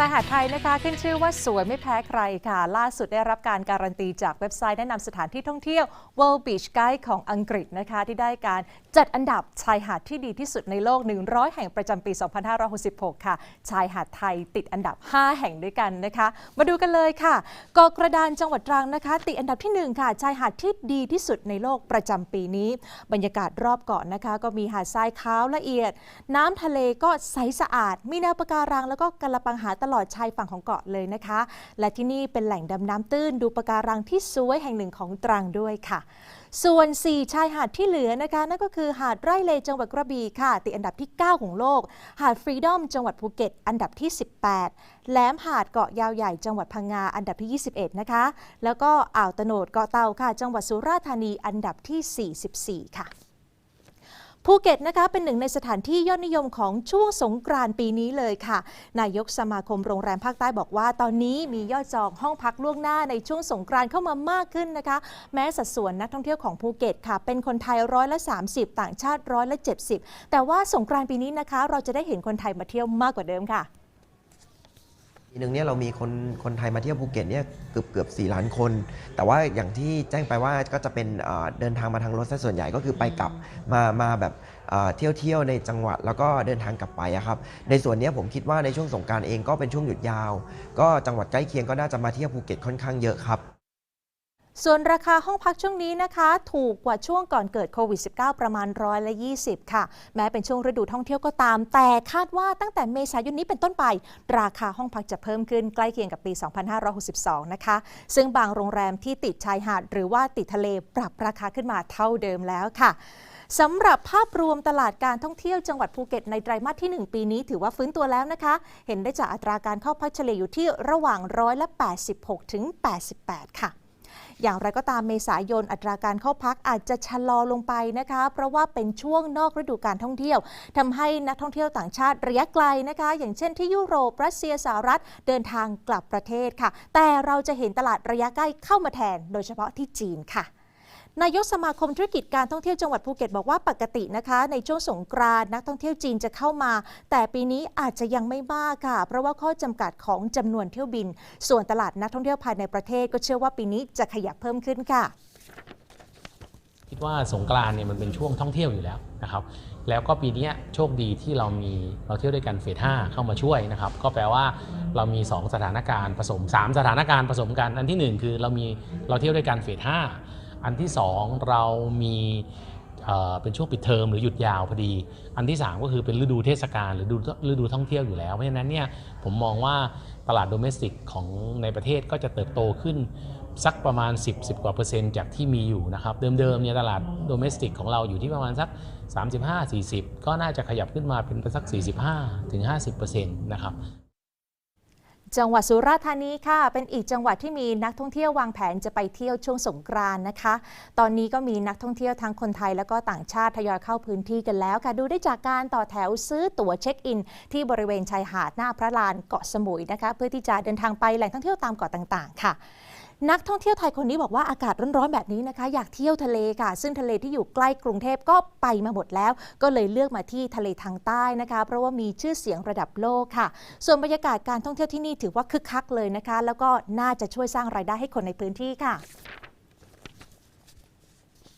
ชายหาดไทยนะคะขึ้นชื่อว่าสวยไม่แพ้ใครค่ะ ล่าสุดได้รับการการันตีจากเว็บไซต์แนะนำสถานที่ท่องเที่ยว World Beach Guide ของอังกฤษนะคะ ที่ได้การจัดอันดับชายหาดที่ดีที่สุดในโลก 100 แห่งประจำปี 2566 ค่ะ ชายหาดไทยติดอันดับ 5 แห่งด้วยกันนะคะ มาดูกันเลยค่ะเกาะกระดานจังหวัดตรังนะคะ ติดอันดับที่ 1 ค่ะ ชายหาดที่ดีที่สุดในโลกประจำปีนี้ บรรยากาศรอบเกาะนะคะ ก็มีหาดทรายขาวละเอียด น้ำทะเลก็ใสสะอาด มีแนวปะการังแล้วก็กระปังหาตลอดชายฝั่งของเกาะเลยนะคะ และที่นี่เป็นแหล่งดำน้ำตื้นดูปะการังที่สวยแห่งหนึ่งของตรังด้วยค่ะ ส่วน 4 ชายหาดที่เหลือนะคะนั่นก็คือหาดไร่เลจังหวัดกระบี่ค่ะ ติดอันดับที่ 9 ของโลก หาดฟรีดอมจังหวัดภูเก็ต อันดับที่ 18 แหลมหาดเกาะยาวใหญ่จังหวัดพังงาอันดับที่ 21 นะคะ แล้วก็อ่าวตะโนดเกาะเตาค่ะ จังหวัดสุราษฎร์ธานีอันดับที่ 44 ค่ะ ภูเก็ตนะคะเป็นหนึ่งในสถานที่ยอดนิยมของช่วงสงกรานต์ปีนี้เลยค่ะ นายกสมาคมโรงแรมภาคใต้บอกว่า ตอนนี้มียอดจองห้องพักล่วงหน้าในช่วงสงกรานต์เข้ามามากขึ้นนะคะ แม้สัดส่วนนักท่องเที่ยวของภูเก็ตค่ะ เป็นคนไทยร้อยละ 30 ต่างชาติร้อยละ 70 แต่ว่าสงกรานต์ปีนี้นะคะ เราจะได้เห็นคนไทยมาเที่ยวมากกว่าเดิมค่ะ ปีหนึ่งเนี่ยเรามีคนคนไทยมาเที่ยวภูเก็ตเนี่ยเกือบเกือบ4ล้านคน แต่ว่าอย่างที่แจ้งไปว่าก็จะเป็นเดินทางมาทางรถซะส่วนใหญ่ก็คือไปกลับมามาแบบเที่ยวเที่ยวในจังหวัดแล้วก็เดินทางกลับไปครับในส่วนนี้ผมคิดว่าในช่วงสงการเองก็เป็นช่วงหยุดยาว ก็จังหวัดใกล้เคียงก็น่าจะมาเที่ยวภูเก็ตค่อนข้างเยอะครับ ส่วนราคาห้องพักช่วงนี้นะคะ ถูกกว่าช่วงก่อนเกิดโควิด -19 ประมาณร้อยละ20 ค่ะ แม้เป็นช่วงฤดูท่องเที่ยวก็ตาม แต่คาดว่าตั้งแต่เมษายนนี้เป็นต้นไป ราคาห้องพักจะเพิ่มขึ้นใกล้เคียงกับปี 2562 นะคะ ซึ่งบางโรงแรมที่ติดชายหาด หรือว่าติดทะเลปรับราคาขึ้นมาเท่าเดิมแล้วค่ะสำหรับภาพรวมตลาดการท่องเที่ยวจังหวัดภูเก็ตในไตรมาสที่ 1 ปีนี้ถือว่าฟื้นตัวแล้วนะคะ เห็นได้จากอัตราการเข้าพักเฉลี่ยอยู่ที่ระหว่างร้อยละ86ถึง88 ค่ะ อย่างไรก็ตามเมษายนอัตราการเข้าพักอาจจะชะลอลงไปนะคะ เพราะว่าเป็นช่วงนอกฤดูการท่องเที่ยวทำให้นักท่องเที่ยวต่างชาติระยะไกลนะคะ อย่างเช่นที่ยุโรปรัสเซียสหรัฐเดินทางกลับประเทศค่ะ แต่เราจะเห็นตลาดระยะใกล้เข้ามาแทน โดยเฉพาะที่จีนค่ะ นายกสมาคมธุรกิจการท่องเที่ยวจังหวัดภูเก็ตบอกว่าปกตินะคะ ในช่วงสงกรานต์นักท่องเที่ยวจีนจะเข้ามา แต่ปีนี้อาจจะยังไม่มากค่ะ เพราะว่าข้อจำกัดของจำนวนเที่ยวบิน ส่วนตลาดนักท่องเที่ยวภายในประเทศก็เชื่อว่าปีนี้จะขยับเพิ่มขึ้นค่ะ คิดว่าสงกรานต์เนี่ยมันเป็นช่วงท่องเที่ยวอยู่แล้วนะครับแล้วก็ปีนี้โชคดีที่เรามีเราเที่ยวด้วยกันเฟส5เข้ามาช่วยนะครับ ก็แปลว่าเรามี 2 สถานการณ์ผสม 3 สถานการณ์ผสมกัน อันทีหนึ่1 คือเรามีเราเที่ยวด้วยกันเฟส5 อันที่ 2 เรามีเป็นช่วงปิดเทอมหรือหยุดยาวพอดี อันที่ 3 ก็คือเป็นฤดูเทศกาลหรือฤดูฤดูท่องเที่ยวอยู่แล้ว เพราะฉะนั้นเนี่ยผมมองว่าตลาดโดเมสติกของในประเทศก็จะเติบโตขึ้นสักประมาณ 10 10กว่าเปอร์เซ็นต์จากที่มีอยู่นะครับ เดิมๆเนี่ยตลาดโดเมสติกของเราอยู่ที่ประมาณสัก 35 40 ก็น่าจะขยับขึ้นมาเป็นสัก 45ถึง50%นะครับ จังหวัดสุราษฎร์ธานีค่ะ เป็นอีกจังหวัดที่มีนักท่องเที่ยววางแผนจะไปเที่ยวช่วงสงกรานต์นะคะ ตอนนี้ก็มีนักท่องเที่ยวทั้งคนไทยและก็ต่างชาติทยอยเข้าพื้นที่กันแล้วค่ะ ดูได้จากการต่อแถวซื้อตั๋วเช็คอิน ที่บริเวณชายหาดหน้าพระลานเกาะสมุยนะคะ เพื่อที่จะเดินทางไปแหล่งท่องเที่ยวตามเกาะต่างๆ ค่ะ นักท่องเที่ยวไทยคนนี้บอกว่าอากาศร้อนๆแบบนี้นะคะ อยากเที่ยวทะเลค่ะ ซึ่งทะเลที่อยู่ใกล้กรุงเทพก็ไปมาหมดแล้ว ก็เลยเลือกมาที่ทะเลทางใต้นะคะ เพราะว่ามีชื่อเสียงระดับโลกค่ะ ส่วนบรรยากาศการท่องเที่ยวที่นี่ถือว่าคึกคักเลยนะคะ แล้วก็น่าจะช่วยสร้างรายได้ให้คนในพื้นที่ค่ะ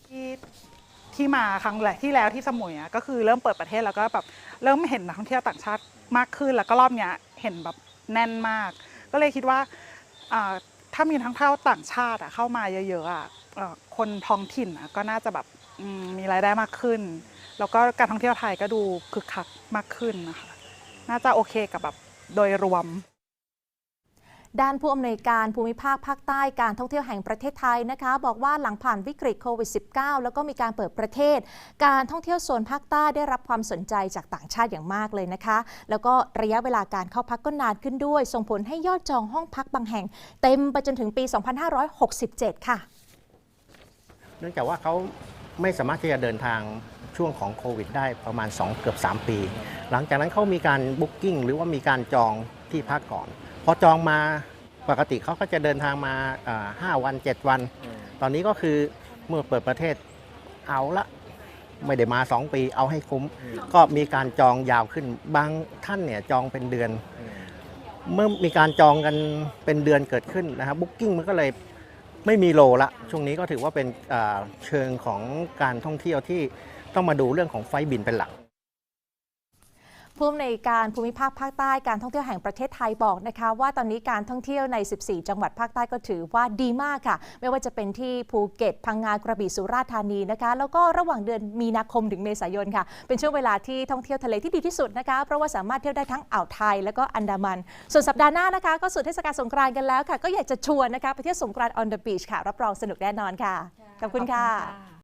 ที่ที่มาครั้งแรกที่แล้วที่สมุยอะก็คือเริ่มเปิดประเทศแล้วก็แบบเริ่มเห็นนักท่องเที่ยวต่างชาติมากขึ้น แล้วก็รอบเนี้ยเห็นแบบแน่นมาก ก็เลยคิดว่าอ่า ถ้ามีทั้งเท่าต่างชาติอะเข้ามาเยอะๆอะเอ่อคนท้องถิ่นอะก็น่าจะแบบมีรายได้มากขึ้น แล้วก็การท่องเที่ยวไทยก็ดูคึกคักมากขึ้นนะคะ น่าจะโอเคกับแบบโดยรวม ด้านผู้อำนวยการภูมิภาคภาคใต้การท่องเที่ยวแห่งประเทศไทยนะคะ บอกว่าหลังผ่านวิกฤตโควิด -19 แล้วก็มีการเปิดประเทศ การท่องเที่ยวโซนภาคใต้ได้รับความสนใจจากต่างชาติอย่างมากเลยนะคะ แล้วก็ระยะเวลาการเข้าพักก็นานขึ้นด้วย ส่งผลให้ยอดจองห้องพักบางแห่ง เต็มไปจนถึงปี 2567 ค่ะ เนื่องจากว่าเขาไม่สามารถที่จะเดินทางช่วงของโควิด ได้ประมาณ 2 เกือบ 3 ปี หลังจากนั้นเขามีการบุ๊กกิ้งหรือว่ามีการจองที่พักก่อน พอจองมาปกติเขาก็จะเดินทางมาอ่า5วัน 7 วัน ตอนนี้ก็คือเมื่อเปิดประเทศเอาละไม่ได้มา 2 ปีเอาให้คุ้ม ก็มีการจองยาวขึ้นบางท่านเนี่ยจองเป็นเดือน เมื่อมีการจองกันเป็นเดือนเกิดขึ้นนะครับบุ๊กิ้งมันก็เลยไม่มีโลละ ช่วงนี้ก็ถือว่าเป็นอ่าเชิงของการท่องเที่ยวที่ต้องมาดูเรื่องของไฟล์บินเป็นหลัก ผู้อำนวยการภูมิภาคภาคใต้การท่องเที่ยวแห่งประเทศไทยบอกนะคะ ว่าตอนนี้การท่องเที่ยวใน 14 จังหวัดภาคใต้ก็ถือว่าดีมากค่ะ ไม่ว่าจะเป็นที่ภูเก็ต พังงากระบี่สุราษฎร์ธานีนะคะ แล้วก็ระหว่างเดือนมีนาคมถึงเมษายนค่ะ เป็นช่วงเวลาที่ท่องเที่ยวทะเลที่ดีที่สุดนะคะ เพราะว่าสามารถเที่ยวได้ทั้งอ่าวไทยแล้วก็อันดามัน ส่วนสัปดาห์หน้านะคะ ก็สุดเทศกาลสงกรานต์กันแล้วค่ะ ก็อยากจะชวนนะคะไปเที่ยวสงกรานต์ on the beach ค่ะ รับรองสนุกแน่นอนค่ะขอบคุณค่ะ